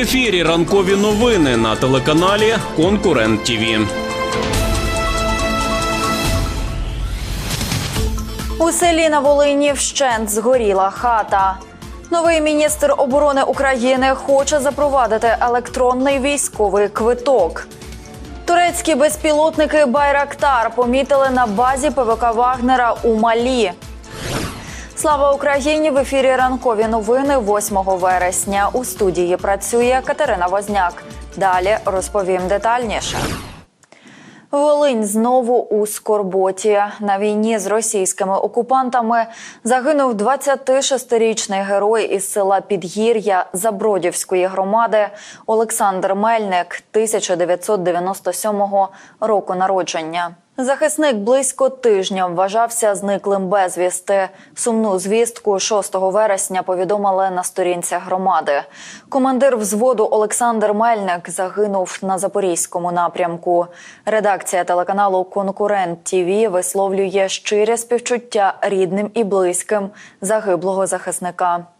ефірі ранкові новини на телеканалі Конкурент ТІВІ. У селі на Волині вщент згоріла хата. Новий міністр оборони України хоче запровадити електронний військовий квиток. Турецькі безпілотники Байрактар помітили на базі ПВК Вагнера у Малі. Слава Україні! В ефірі ранкові новини 8 вересня. У студії працює Катерина Возняк. Далі розповім детальніше. Волинь знову у скорботі. На війні з російськими окупантами загинув 26-річний герой із села Підгір'я Забродівської громади Олександр Мельник 1997 року народження. Захисник близько тижня вважався зниклим безвісти. Сумну звістку 6 вересня повідомили на сторінцях громади. Командир взводу Олександр Мельник загинув на запорізькому напрямку. Редакція телеканалу Конкурент ТІВІ висловлює щире співчуття рідним і близьким загиблого захисника.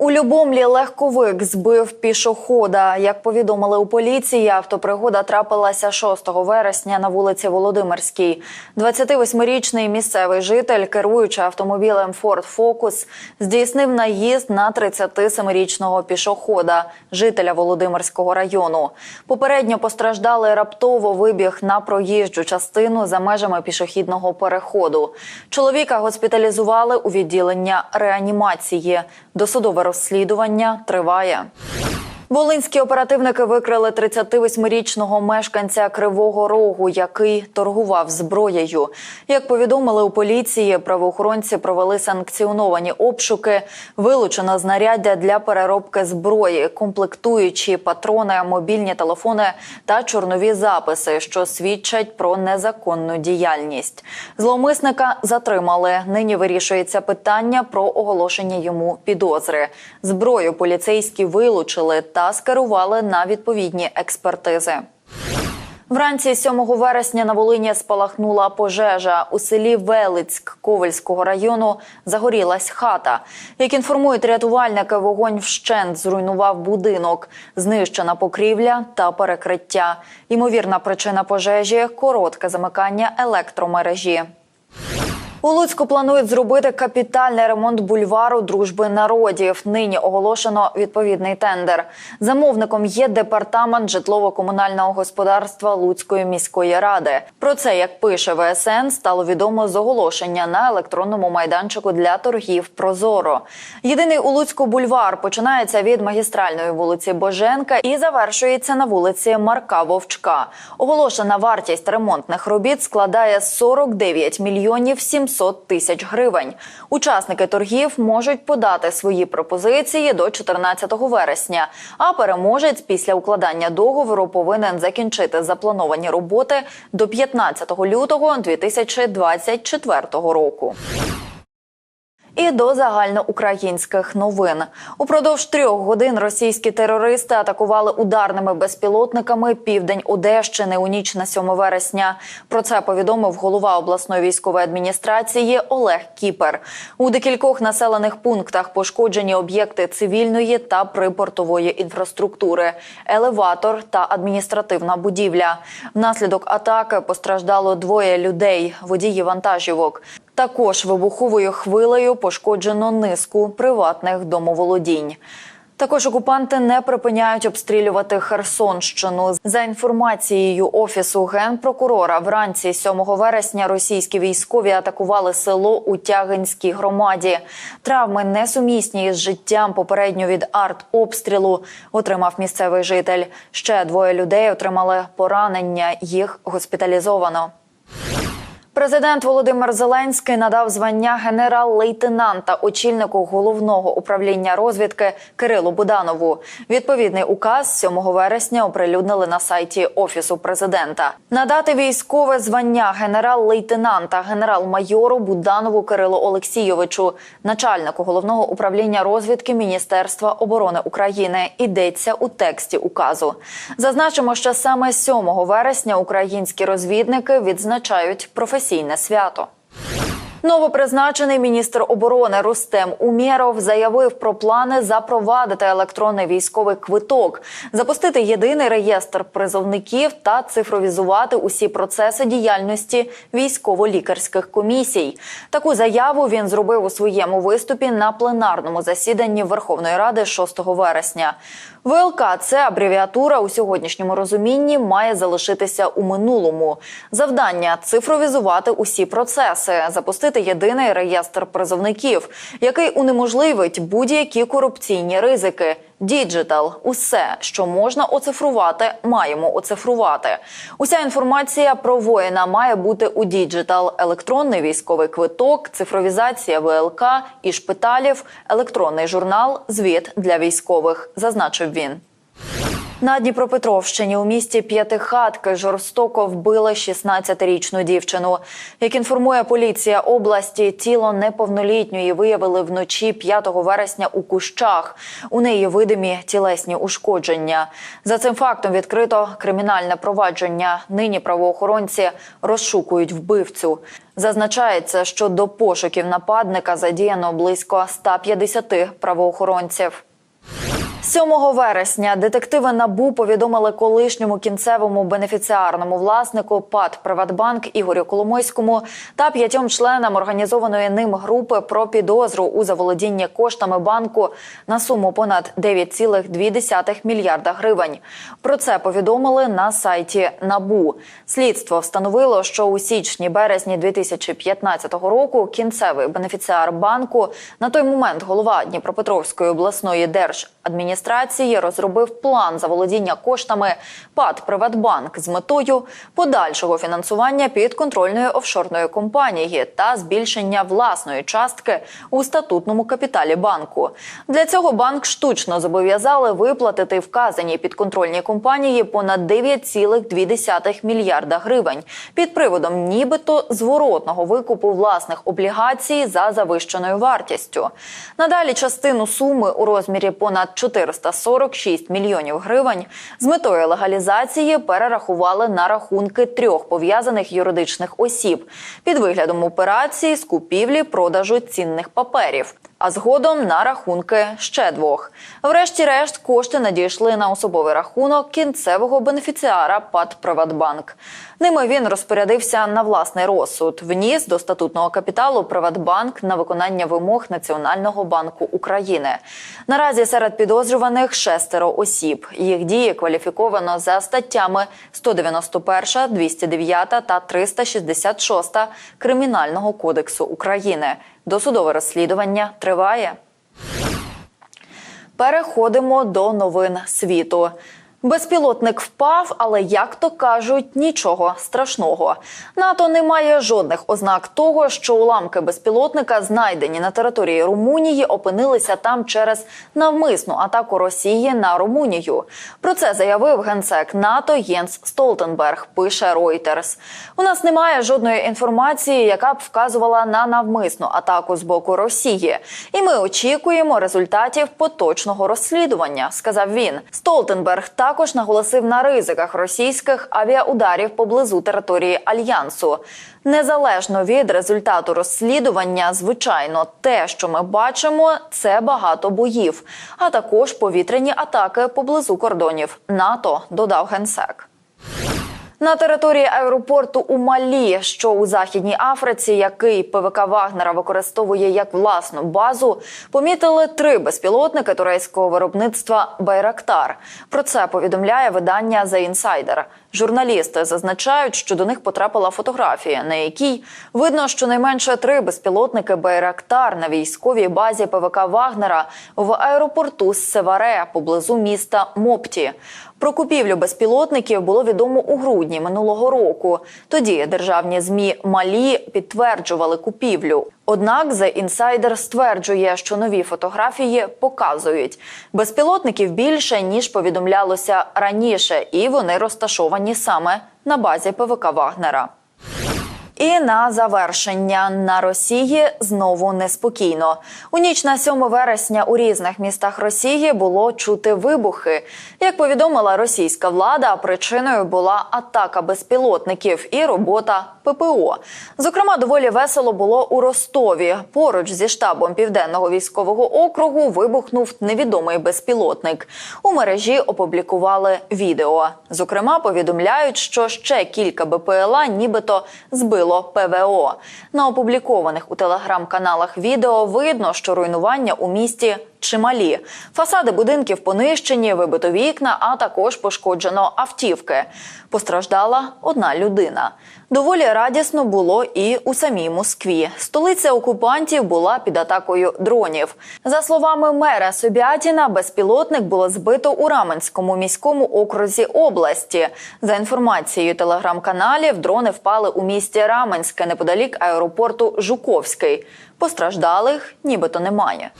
У Любомлі легковик збив пішохода. Як повідомили у поліції, автопригода трапилася 6 вересня на вулиці Володимирській. 28-річний місцевий житель, керуючи автомобілем Ford Focus, здійснив наїзд на 37-річного пішохода, жителя Володимирського району. Попередньо постраждали раптово вибіг на проїжджу частину за межами пішохідного переходу. Чоловіка госпіталізували у відділення реанімації. Досудове розслідування триває. Волинські оперативники викрили 38-річного мешканця Кривого Рогу, який торгував зброєю. Як повідомили у поліції, правоохоронці провели санкціоновані обшуки, вилучено знаряддя для переробки зброї, комплектуючі патрони, мобільні телефони та чорнові записи, що свідчать про незаконну діяльність. Зловмисника затримали. Нині вирішується питання про оголошення йому підозри. Зброю поліцейські вилучили та скерували на відповідні експертизи. Вранці 7 вересня на Волині спалахнула пожежа. У селі Велицьк Ковельського району загорілась хата. Як інформують рятувальники, вогонь вщент зруйнував будинок, знищена покрівля та перекриття. Ймовірна причина пожежі коротке замикання електромережі. У Луцьку планують зробити капітальний ремонт бульвару дружби народів. Нині оголошено відповідний тендер. Замовником є департамент житлово-комунального господарства Луцької міської ради. Про це, як пише ВСН, стало відомо з оголошення на електронному майданчику для торгів Прозоро. Єдиний у Луцьку бульвар починається від магістральної вулиці Боженка і завершується на вулиці Марка Вовчка. Оголошена вартість ремонтних робіт складає 49 мільйонів 700 тисяч гривень. Учасники торгів можуть подати свої пропозиції до 14 вересня. А переможець після укладання договору повинен закінчити заплановані роботи до 15 лютого 2024 року. І до загальноукраїнських новин упродовж трьох годин російські терористи атакували ударними безпілотниками південь Одещини у ніч на 7 вересня. Про це повідомив голова обласної військової адміністрації Олег Кіпер. У декількох населених пунктах пошкоджені об'єкти цивільної та припортової інфраструктури, елеватор та адміністративна будівля. Внаслідок атаки постраждало двоє людей, водії вантажівок. Також вибуховою хвилею пошкоджено низку приватних домоволодінь. Також окупанти не припиняють обстрілювати Херсонщину. За інформацією офісу генпрокурора, вранці 7 вересня російські військові атакували село у Тягинській громаді. Травми несумісні із життям попередньо від артобстрілу отримав місцевий житель. Ще двоє людей отримали поранення. Їх госпіталізовано. Президент Володимир Зеленський надав звання генерал-лейтенанта очільнику головного управління розвідки Кирилу Буданову. Відповідний указ 7 вересня оприлюднили на сайті офісу президента. Надати військове звання генерал-лейтенанта генерал-майору Буданову Кирилу Олексійовичу, начальнику головного управління розвідки Міністерства оборони України. Йдеться у тексті указу. Зазначимо, що саме 7 вересня українські розвідники відзначають професійне свято. Новопризначений міністр оборони Рустем Умєров заявив про плани запровадити електронний військовий квиток, запустити єдиний реєстр призовників та цифровізувати усі процеси діяльності військово-лікарських комісій. Таку заяву він зробив у своєму виступі на пленарному засіданні Верховної Ради 6 вересня. ВЛК це абревіатура у сьогоднішньому розумінні має залишитися у минулому. Завдання цифровізувати усі процеси, запустити єдиний реєстр призовників, який унеможливить будь-які корупційні ризики. Діджитал усе, що можна оцифрувати, маємо оцифрувати. Уся інформація про воїна має бути у діджитал, електронний військовий квиток, цифровізація ВЛК і шпиталів, електронний журнал, звіт для військових, зазначив він. На Дніпропетровщині у місті П'ятихатки жорстоко вбили 16-річну дівчину. Як інформує поліція області, тіло неповнолітньої виявили вночі 5 вересня у кущах. У неї видимі тілесні ушкодження. За цим фактом відкрито кримінальне провадження. Нині правоохоронці розшукують вбивцю. Зазначається, що до пошуків нападника задіяно близько 150 правоохоронців. 7 вересня детективи НАБУ повідомили колишньому кінцевому бенефіціарному власнику ПАД «Приватбанк» Ігорю Коломойському та п'ятьом членам організованої ним групи про підозру у заволодінні коштами банку на суму понад 9,2 мільярда гривень. Про це повідомили на сайті НАБУ. Слідство встановило, що у січні-березні 2015 року кінцевий бенефіціар банку, на той момент голова Дніпропетровської обласної держадміністрації, адміністрації розробив план заволодіння коштами ПАД «Приватбанк» з метою подальшого фінансування підконтрольної офшорної компанії та збільшення власної частки у статутному капіталі банку. Для цього банк штучно зобов'язали виплатити вказаній підконтрольній компанії понад 9,2 мільярда гривень під приводом, нібито зворотного викупу власних облігацій за завищеною вартістю. Надалі частину суми у розмірі понад 4 446 мільйонів гривень з метою легалізації перерахували на рахунки трьох пов'язаних юридичних осіб під виглядом операції з купівлі продажу цінних паперів. А згодом на рахунки ще двох. Врешті-решт кошти надійшли на особовий рахунок кінцевого бенефіціара ПАД «Приватбанк». Ними він розпорядився на власний розсуд. Вніс до статутного капіталу Приватбанк на виконання вимог Національного банку України. Наразі серед підозрюваних шестеро осіб. Їх дії кваліфіковано за статтями 191, 209 та 366 Кримінального кодексу України. Досудове розслідування триває. Переходимо до новин світу. Безпілотник впав, але як то кажуть, нічого страшного. НАТО не має жодних ознак того, що уламки безпілотника, знайдені на території Румунії, опинилися там через навмисну атаку Росії на Румунію. Про це заявив генсек НАТО Єнс Столтенберг. Пише Reuters. У нас немає жодної інформації, яка б вказувала на навмисну атаку з боку Росії, і ми очікуємо результатів поточного розслідування. Сказав він. Столтенберг та також наголосив на ризиках російських авіаударів поблизу території альянсу. Незалежно від результату розслідування, звичайно, те, що ми бачимо, це багато боїв, а також повітряні атаки поблизу кордонів НАТО. Додав генсек. На території аеропорту у Малі, що у західній Африці, який ПВК Вагнера використовує як власну базу, помітили три безпілотники турецького виробництва Байрактар. Про це повідомляє видання The Insider. Журналісти зазначають, що до них потрапила фотографія, на якій видно, щонайменше три безпілотники Байрактар на військовій базі ПВК Вагнера в аеропорту Севаре поблизу міста Мопті. Про купівлю безпілотників було відомо у грудні минулого року. Тоді державні змі Малі підтверджували купівлю. Однак The Insider стверджує, що нові фотографії показують безпілотників більше ніж повідомлялося раніше, і вони розташовані саме на базі ПВК Вагнера. І на завершення на Росії знову неспокійно. У ніч на 7 вересня у різних містах Росії було чути вибухи. Як повідомила російська влада, причиною була атака безпілотників і робота ППО. Зокрема, доволі весело було у Ростові. Поруч зі штабом південного військового округу вибухнув невідомий безпілотник. У мережі опублікували відео. Зокрема, повідомляють, що ще кілька БПЛА нібито збило ПВО. На опублікованих у телеграм-каналах відео видно, що руйнування у місті чималі. Фасади будинків понищені, вибито вікна, а також пошкоджено автівки. Постраждала одна людина. Доволі радісно було і у самій Москві. Столиця окупантів була під атакою дронів. За словами мера Собятіна, безпілотник було збито у Раменському міському окрузі області. За інформацією телеграм-каналів, дрони впали у місті Раменське неподалік аеропорту Жуковський. Постраждалих нібито немає.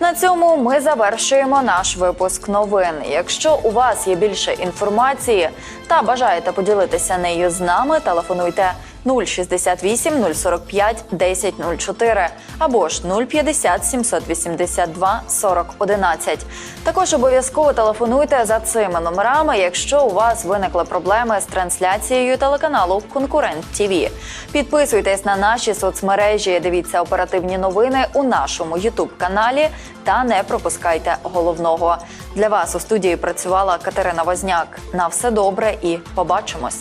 На цьому ми завершуємо наш випуск новин. Якщо у вас є більше інформації та бажаєте поділитися нею з нами, телефонуйте 068 045 1004 або ж 050 782 40 11. Також обов'язково телефонуйте за цими номерами, якщо у вас виникли проблеми з трансляцією телеканалу Конкурент ТІВІ. Підписуйтесь на наші соцмережі, дивіться оперативні новини у нашому Ютуб каналі та не пропускайте головного. Для вас у студії працювала Катерина Возняк. На все добре і побачимось.